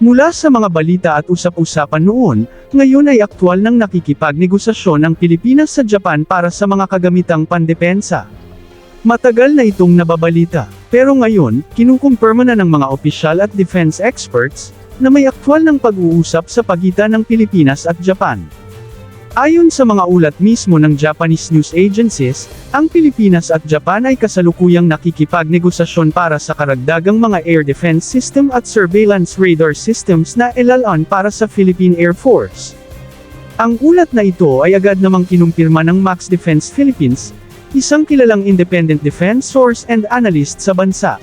Mula sa mga balita at usap-usapan noon, ngayon ay aktwal ng nakikipagnegosasyon ang Pilipinas sa Japan para sa mga kagamitang pandepensa. Matagal na itong nababalita, pero ngayon, kinukumpirma na ng mga opisyal at defense experts, na may aktwal ng pag-uusap sa pagitan ng Pilipinas at Japan. Ayon sa mga ulat mismo ng Japanese news agencies, ang Pilipinas at Japan ay kasalukuyang nakikipagnegosasyon para sa karagdagang mga air defense system at surveillance radar systems na ilalaan para sa Philippine Air Force. Ang ulat na ito ay agad namang kinumpirma ng Max Defense Philippines, isang kilalang independent defense source and analyst sa bansa.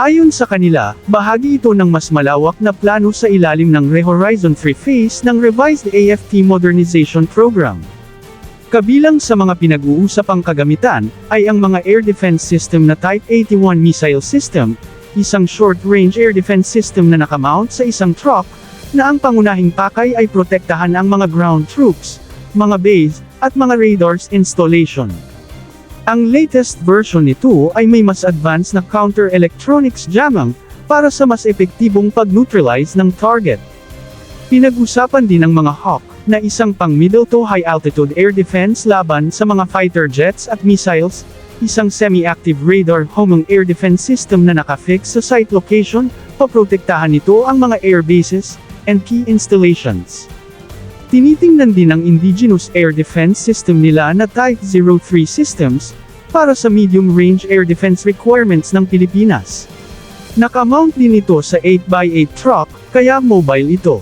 Ayon sa kanila, bahagi ito ng mas malawak na plano sa ilalim ng Re-Horizon 3 phase ng revised AFP Modernization Program. Kabilang sa mga pinag-uusapang kagamitan, ay ang mga air defense system na Type 81 missile system, isang short-range air defense system na nakamount sa isang truck, na ang pangunahing pakay ay protektahan ang mga ground troops, mga base, at mga radars installation. Ang latest version nito ay may mas advanced na counter-electronics jamming, para sa mas epektibong pag-neutralize ng target. Pinag-usapan din ng mga Hawk, na isang pang middle to high altitude air defense laban sa mga fighter jets at missiles, isang semi-active radar homing air defense system na nakafix sa site location, paprotektahan nito ang mga air bases, and key installations. Tinitingnan din ang indigenous air defense system nila na Type 03 systems, para sa medium-range air defense requirements ng Pilipinas. Nakamount din ito sa 8x8 truck, kaya mobile ito.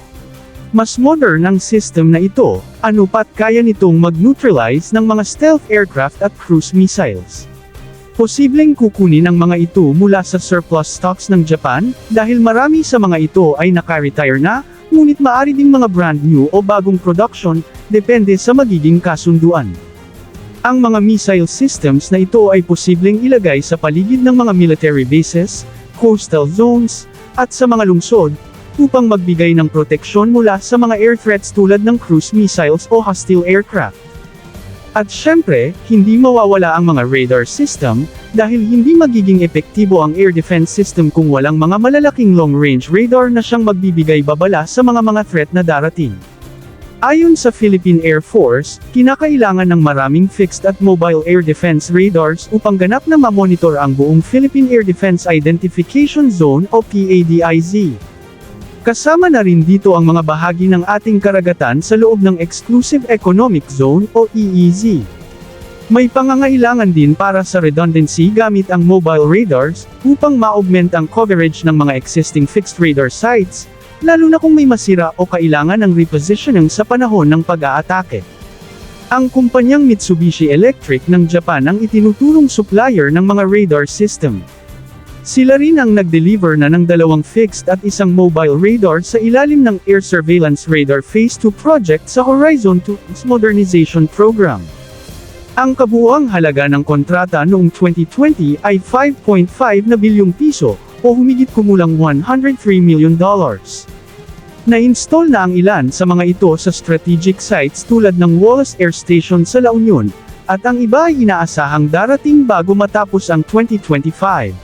Mas modern ang system na ito, ano pat kaya nitong mag-neutralize ng mga stealth aircraft at cruise missiles. Posibleng kukunin ang mga ito mula sa surplus stocks ng Japan, dahil marami sa mga ito ay naka-retire na, ngunit maari ding mga brand new o bagong production, depende sa magiging kasunduan. Ang mga missile systems na ito ay posibleng ilagay sa paligid ng mga military bases, coastal zones, at sa mga lungsod, upang magbigay ng proteksyon mula sa mga air threats tulad ng cruise missiles o hostile aircraft. At syempre, hindi mawawala ang mga radar system, dahil hindi magiging epektibo ang air defense system kung walang mga malalaking long-range radar na siyang magbibigay babala sa mga mga threat na darating. Ayon sa Philippine Air Force, kinakailangan ng maraming fixed at mobile air defense radars upang ganap na mamonitor ang buong Philippine Air Defense Identification Zone o PADIZ. Kasama na rin dito ang mga bahagi ng ating karagatan sa loob ng Exclusive Economic Zone o EEZ. May pangangailangan din para sa redundancy gamit ang mobile radars, upang ma-augment ang coverage ng mga existing fixed radar sites, lalo na kung may masira o kailangan ng repositioning sa panahon ng pag-aatake. Ang kumpanyang Mitsubishi Electric ng Japan ang itinuturong supplier ng mga radar system. Sila rin ang nag-deliver na ng dalawang fixed at isang mobile radar sa ilalim ng Air Surveillance Radar Phase 2 project sa Horizon 2 Modernization Program. Ang kabuuang halaga ng kontrata noong 2020 ay 5.5 na bilyong piso, o humigit kumulang 103 million dollars. Na-install na ang ilan sa mga ito sa strategic sites tulad ng Wallace Air Station sa La Union, at ang iba ay inaasahang darating bago matapos ang 2025.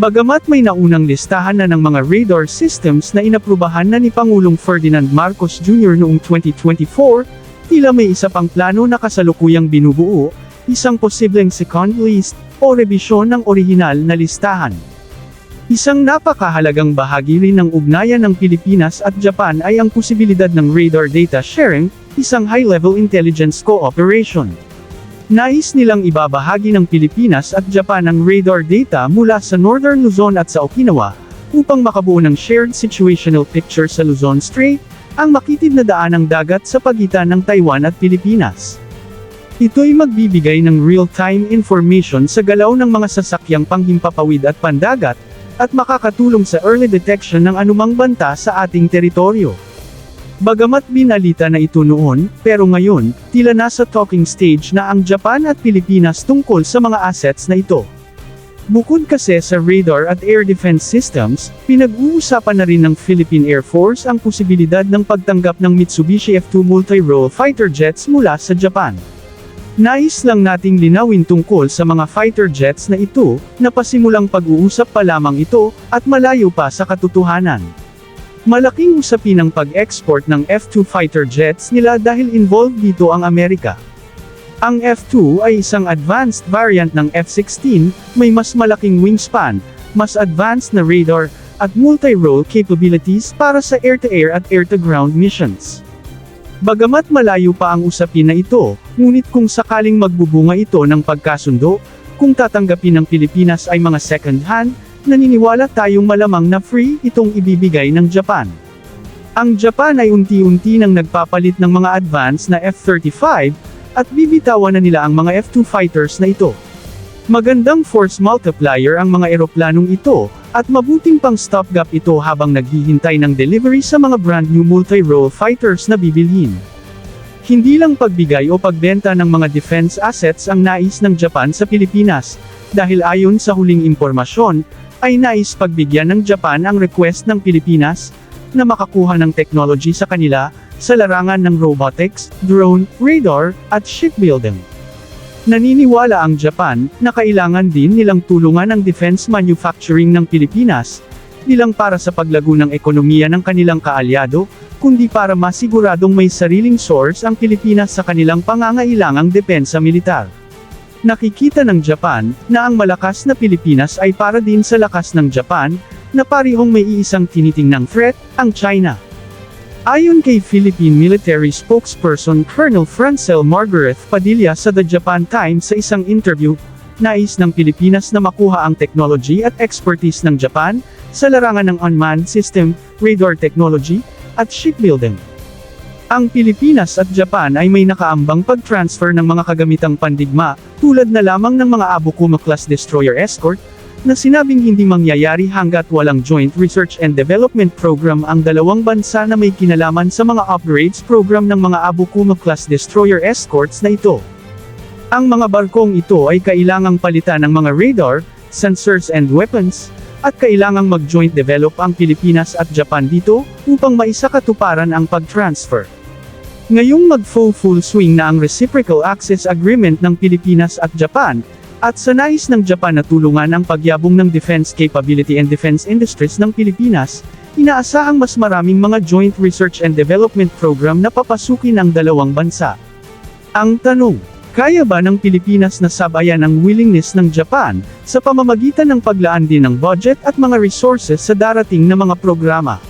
Bagamat may naunang listahan na ng mga radar systems na inaprubahan na ni Pangulong Ferdinand Marcos Jr. noong 2024, tila may isa pang plano na kasalukuyang binubuo, isang posibleng second list, o rebisyon ng orihinal na listahan. Isang napakahalagang bahagi rin ng ugnayan ng Pilipinas at Japan ay ang posibilidad ng radar data sharing, isang high-level intelligence cooperation. Nais nilang ibabahagi ng Pilipinas at Japan ang radar data mula sa Northern Luzon at sa Okinawa, upang makabuo ng shared situational picture sa Luzon Strait, ang makitid na daan ng dagat sa pagitan ng Taiwan at Pilipinas. Ito'y magbibigay ng real-time information sa galaw ng mga sasakyang panghimpapawid at pandagat, at makakatulong sa early detection ng anumang banta sa ating teritoryo. Bagamat binalita na ito noon, pero ngayon, tila nasa talking stage na ang Japan at Pilipinas tungkol sa mga assets na ito. Bukod kasi sa radar at air defense systems, pinag-uusapan na rin ng Philippine Air Force ang posibilidad ng pagtanggap ng Mitsubishi F-2 multi-role fighter jets mula sa Japan. Nais lang nating linawin tungkol sa mga fighter jets na ito, na pasimulang pag-uusap pa lamang ito, at malayo pa sa katotohanan. Malaking usapin ang pag-export ng F-2 fighter jets nila dahil involved dito ang Amerika. Ang F-2 ay isang advanced variant ng F-16, may mas malaking wingspan, mas advanced na radar, at multi-role capabilities para sa air-to-air at air-to-ground missions. Bagamat malayo pa ang usapin na ito, ngunit kung sakaling magbubunga ito ng pagkasundo, kung tatanggapin ng Pilipinas ay mga second-hand, naniniwala tayong malamang na free itong ibibigay ng Japan. Ang Japan ay unti-unti nang nagpapalit ng mga advance na F-35, at bibitawan na nila ang mga F-2 fighters na ito. Magandang force multiplier ang mga eroplanong ito, at mabuting pang stopgap ito habang naghihintay ng delivery sa mga brand new multi-role fighters na bibilhin. Hindi lang pagbigay o pagbenta ng mga defense assets ang nais ng Japan sa Pilipinas, dahil ayon sa huling impormasyon, ay nais pagbigyan ng Japan ang request ng Pilipinas, na makakuha ng technology sa kanila, sa larangan ng robotics, drone, radar, at shipbuilding. Naniniwala ang Japan, na kailangan din nilang tulungan ang defense manufacturing ng Pilipinas, bilang para sa paglago ng ekonomiya ng kanilang kaalyado, kundi para masiguradong may sariling source ang Pilipinas sa kanilang pangangailangang depensa militar. Nakikita ng Japan, na ang malakas na Pilipinas ay para din sa lakas ng Japan, na parihong may iisang tinitingnang threat, ang China. Ayon kay Philippine Military Spokesperson Colonel Francel Margaret Padilla sa The Japan Times sa isang interview, nais ng Pilipinas na makuha ang technology at expertise ng Japan, sa larangan ng unmanned system, radar technology, at shipbuilding. Ang Pilipinas at Japan ay may nakaambang pag-transfer ng mga kagamitang pandigma, tulad na lamang ng mga Abukuma-class destroyer escort, na sinabing hindi mangyayari hanggat walang joint research and development program ang dalawang bansa na may kinalaman sa mga upgrades program ng mga Abukuma-class destroyer escorts na ito. Ang mga barkong ito ay kailangang palitan ng mga radar, sensors and weapons, at kailangang mag-joint develop ang Pilipinas at Japan dito, upang maisakatuparan ang pag-transfer. Ngayong mag-full full swing na ang Reciprocal Access Agreement ng Pilipinas at Japan, at sa nais ng Japan na tulungan ang pagyabong ng defense capability and defense industries ng Pilipinas, inaasahang mas maraming mga joint research and development program na papasukin ang dalawang bansa. Ang tanong, kaya ba ng Pilipinas na sabayan ang willingness ng Japan, sa pamamagitan ng paglaan din ng budget at mga resources sa darating na mga programa?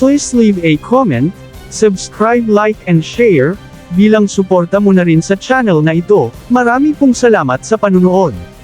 Please leave a comment, subscribe like and share, bilang suporta mo na rin sa channel na ito, marami pong salamat sa panunood.